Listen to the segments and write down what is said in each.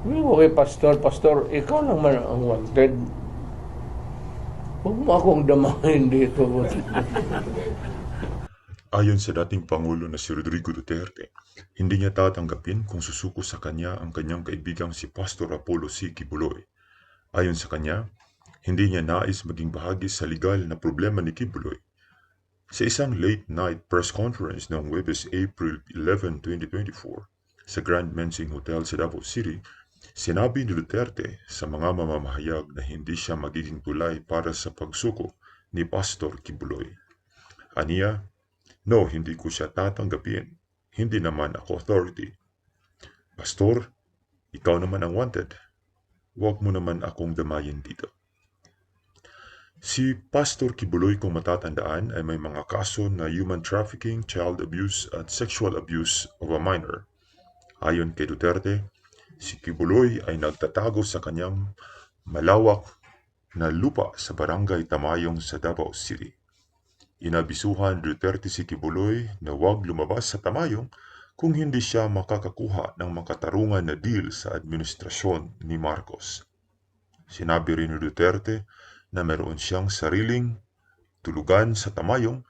Hindi ko kay Pastor, Pastor, ikaw lang man ang wanted. Huwag mo akong damahin dito. Ayon sa dating Pangulo na si Rodrigo Duterte, hindi niya tatanggapin kung susuko sa kanya ang kanyang kaibigang si Pastor Apollo C. Kibuloy. Ayon sa kanya, hindi niya nais maging bahagi sa legal na problema ni Kibuloy. Sa isang late-night press conference noong Webes April 11, 2024 sa Grand Mensing Hotel sa Davao City, sinabi ni Duterte sa mga mamamahayag na hindi siya magiging tulay para sa pagsuko ni Pastor Kibuloy. Aniya, No, hindi ko siya tatanggapin. Hindi naman ako authority. Pastor, ikaw naman ang wanted. Huwag mo naman akong damayin dito. Si Pastor Kibuloy kung matatandaan ay may mga kaso na human trafficking, child abuse at sexual abuse of a minor. Ayon kay Duterte, si Kibuloy ay nagtatago sa kanyang malawak na lupa sa barangay Tamayong sa Davao City. Inabisuhan Duterte si Kibuloy na huwag lumabas sa tamayong kung hindi siya makakakuha ng makatarungan na deal sa administrasyon ni Marcos. Sinabi rin ni Duterte na meron siyang sariling tulugan sa tamayong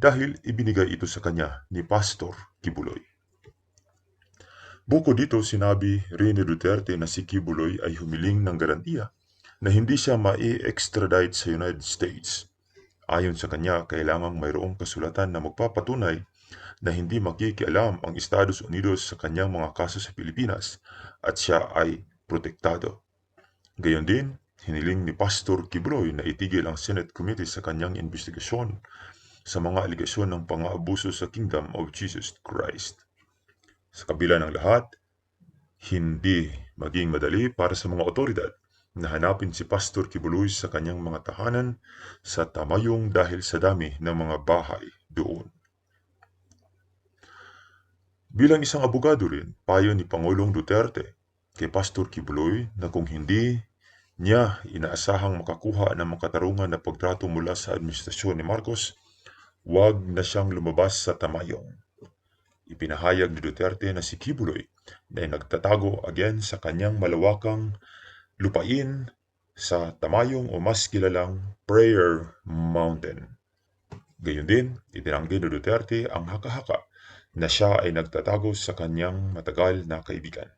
dahil ibinigay ito sa kanya ni Pastor Kibuloy. Bukod dito, sinabi rin ni Duterte na si Kibuloy ay humiling ng garantiya na hindi siya mai-extradite sa United States Ayon sa kanya, kailangang mayroong kasulatan na magpapatunay na hindi makikialam ang Estados Unidos sa kanyang mga kaso sa Pilipinas at siya ay protektado. Gayon din, hiniling ni Pastor Kibroy na itigil ang Senate Committee sa kanyang investigasyon sa mga aligasyon ng pang-aabuso sa Kingdom of Jesus Christ. Sa kabila ng lahat, hindi maging madali para sa mga otoridad na hanapin si Pastor Kibuloy sa kanyang mga tahanan sa Tamayong dahil sa dami ng mga bahay doon. Bilang isang abogado rin, payo ni Pangulong Duterte kay Pastor Kibuloy na kung hindi niya inaasahang makakuha ng makatarungan na pagtrato mula sa administrasyon ni Marcos, huwag na siyang lumabas sa Tamayong. Ipinahayag ni Duterte na si Kibuloy na nagtatago again sa kanyang malawakang lupain sa Tamayong o mas kilalang Prayer Mountain. Gayun din, itinanggi ni Duterte ang haka-haka na siya ay nagtatago sa kanyang matagal na kaibigan.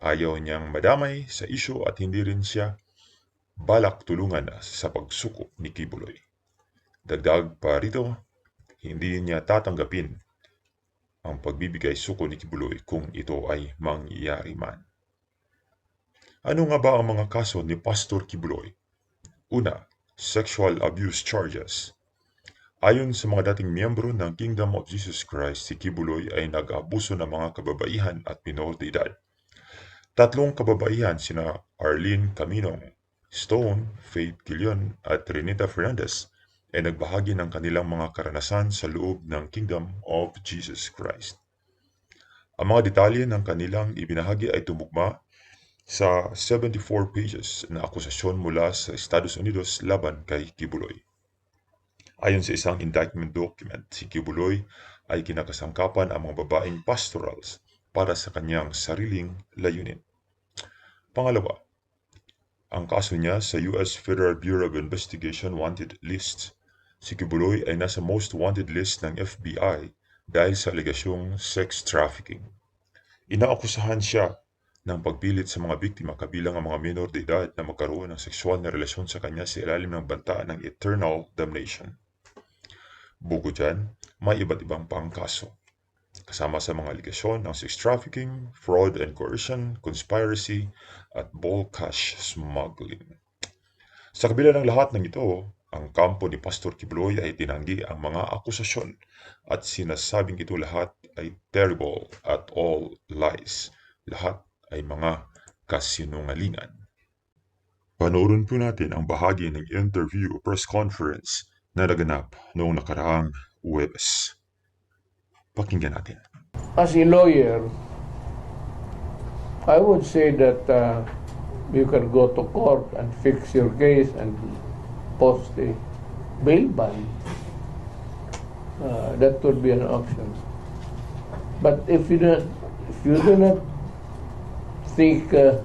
Ayaw niyang madamay sa isyo at hindi rin siya balak tulungan sa pagsuko ni Kibuloy. Dagdag pa rito, hindi niya tatanggapin ang pagbibigay suko ni Kibuloy kung ito ay mangyayari man. Ano nga ba ang mga kaso ni Pastor Kibuloy? Una, sexual abuse charges. Ayon sa mga dating miyembro ng Kingdom of Jesus Christ, si Kibuloy ay nag-abuso ng mga kababaihan at minor de edad. Tatlong kababaihan sina Arlene Caminong, Stone, Faith Gillion at Renita Fernandez ay nagbahagi ng kanilang mga karanasan sa loob ng Kingdom of Jesus Christ. Ang mga detalye ng kanilang ibinahagi ay tumugma sa 74 pages na akusasyon mula sa Estados Unidos laban kay Kibuloy. Ayon sa isang indictment document, si Kibuloy ay kinakasangkapan ang mga babaeng pastorals para sa kanyang sariling layunin. Pangalawa, ang kaso niya sa US Federal Bureau of Investigation Wanted List. Si Kibuloy ay nasa most wanted list ng FBI dahil sa alegasyong sex trafficking. Inaakusahan siya ng pagpilit sa mga biktima kabilang ang mga minor de edad na magkaroon ng sexual na relasyon sa kanya sa ilalim ng banta ng eternal damnation. Bukod dyan, may iba't ibang pang kaso. Kasama sa mga aligasyon ng sex trafficking, fraud and coercion, conspiracy, at bulk cash smuggling. Sa kabila ng lahat ng ito, ang kampo ni Pastor Kibloy ay tinanggi ang mga akusasyon at sinasabing ito lahat ay terrible at all lies. Lahat ay mga kasinungalingan. Panoorin po natin ang bahagi ng interview press conference na naganap noong nakaraang Webes. Pakinggan natin. As a lawyer, I would say that uh, you can go to court and fix your case and post a bail bond. Uh, that would be an option. But if you don't, if you do not think uh,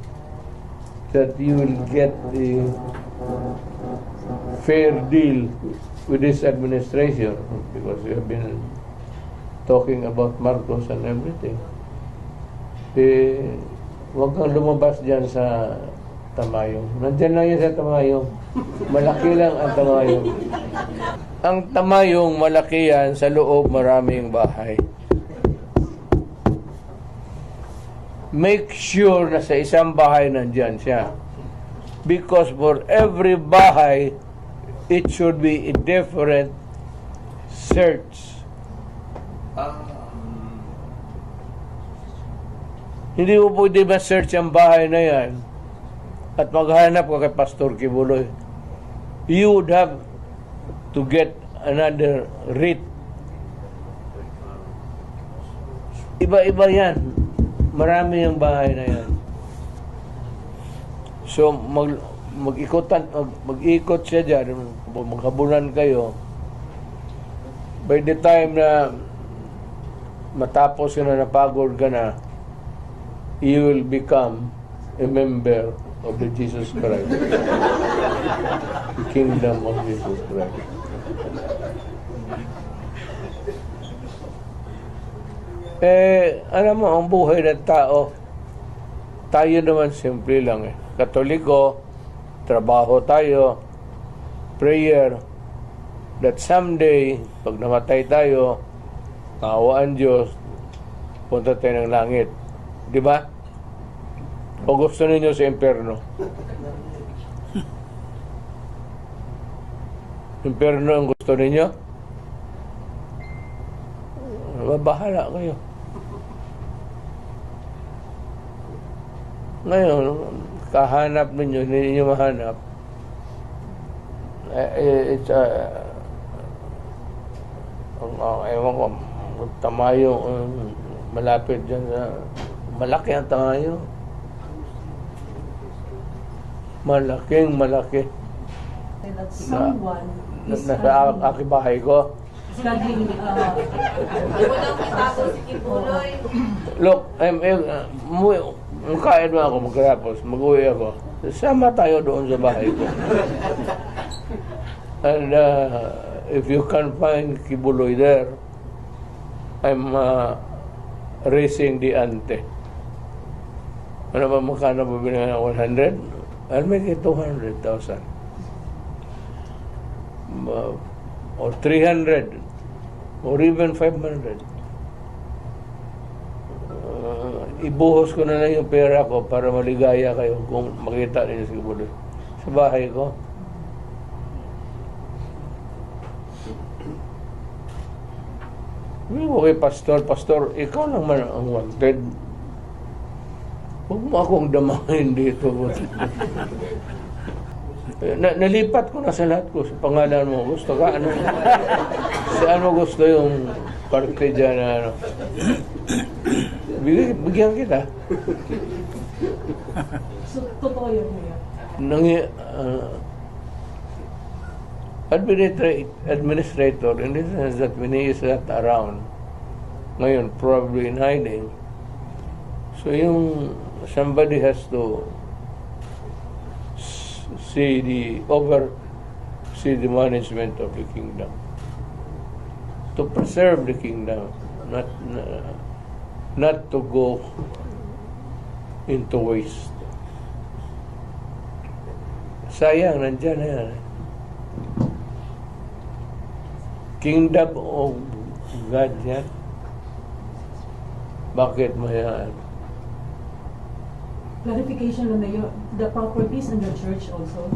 that you will get the fair deal with this administration because you have been talking about Marcos and everything. Eh, huwag kang lumabas dyan sa Tamayong. Nandyan lang yan sa Tamayong. Malaki lang ang Tamayong. Ang Tamayong, malaki yan. Sa loob, maraming bahay. Make sure na sa isang bahay nandyan siya. Because for every bahay, it should be a different search. Hindi mo pwede ma-search ang bahay na yan at maghanap ka kay Pastor Kibuloy. You would have to get another writ. Iba-iba yan. Marami yung bahay na yan. So, mag, mag-ikotan, mag, mag-ikot siya dyan, maghabulan kayo. By the time na matapos ka na napagod ka na, you will become a member of the Jesus Christ. the kingdom of Jesus Christ. Eh, alam mo, ang buhay ng tao, tayo naman simple lang eh. Katoliko, trabaho tayo, prayer, that someday, pag namatay tayo, kaawaan Diyos, punta tayo ng langit. Di ba? O gusto ninyo sa impyerno? Impyerno ang gusto ninyo? Bahala kayo. Ngayon, kahanap ninyo, hindi ninyo mahanap. Eh, eh, it's uh, ang ang ewan ko, tamayo, malapit dyan sa, malaki ang tamayo. Malaking malaki. that someone Na, is nasa a- aking bahay ko. studying, uh, Walang si Kibuloy. Look, I'm, uh, umuwi, kain mo ako magkatapos, mag-uwi ako. Sama tayo doon sa bahay ko. And uh, if you can find Kibuloy there, I'm uh, raising the ante. Ano ba magkano ba binigyan ng 100? I'll make it 200,000. Uh, or 300 or even 500. Uh, ibuhos ko na lang yung pera ko para maligaya kayo kung makita ninyo si Kibuloy. Sa bahay ko. Hindi ko kay Pastor, Pastor, ikaw lang man ang wanted. Huwag mo akong damahin dito. Eh, na, nalipat ko na sa lahat ko sa pangalan mo. Gusto ka? Ano? Saan mo gusto yung parte dyan na ano? Bigyan, bigyan kita. so, totoo yun. Nangi, uh, administrator, administrator, in the sense that when he is not around, ngayon, probably in hiding, so yung somebody has to see the, over, see the management of the kingdom. To preserve the kingdom, not, not to go into waste. Sayang, nandyan na yan. Kingdom of God yan. Bakit mo? Clarification lang Mayor, the properties in the church also.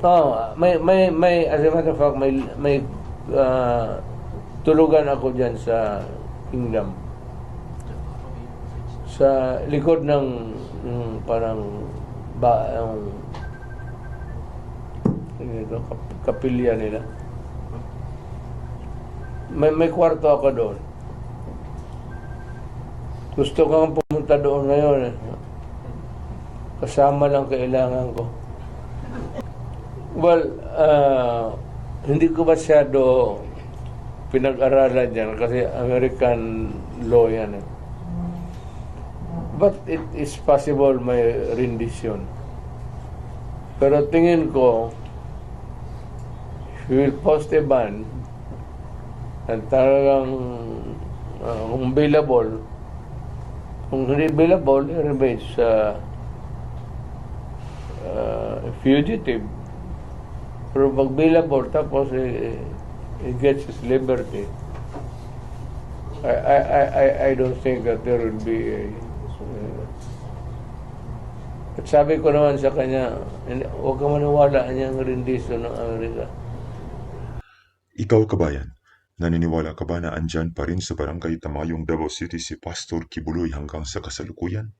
Oh, may, may, may, as a matter of fact, may, may uh, tulugan ako dyan sa kingdom. Sa likod ng, ng parang ba, ano ito, kap- kapilya nila. May, may kwarto ako doon. Gusto ko nga pumunta doon ngayon. Eh. Kasama lang kailangan ko. Well, uh, hindi ko masyado pinag-aralan yan kasi American law yan eh. but it is possible may rendition. Pero tingin ko, you will post a ban, at talagang uh, kung available, kung hindi available, it remains uh, uh, fugitive. Pero available, tapos eh, he gets his liberty. I, I, I, I- don't think that there will be a, uh, at sabi ko naman sa kanya, huwag ka maniwala niyang rendition ng Amerika. Ikaw kabayan, naniniwala ka ba na andyan pa rin sa barangay Tamayong Davao City si Pastor Kibuloy hanggang sa kasalukuyan?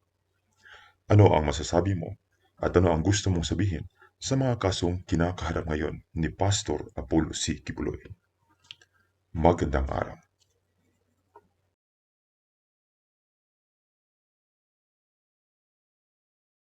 Ano ang masasabi mo at ano ang gusto mong sabihin sa mga kasong kinakaharap ngayon ni Pastor Apollo C. Kibuloy? Magandang araw.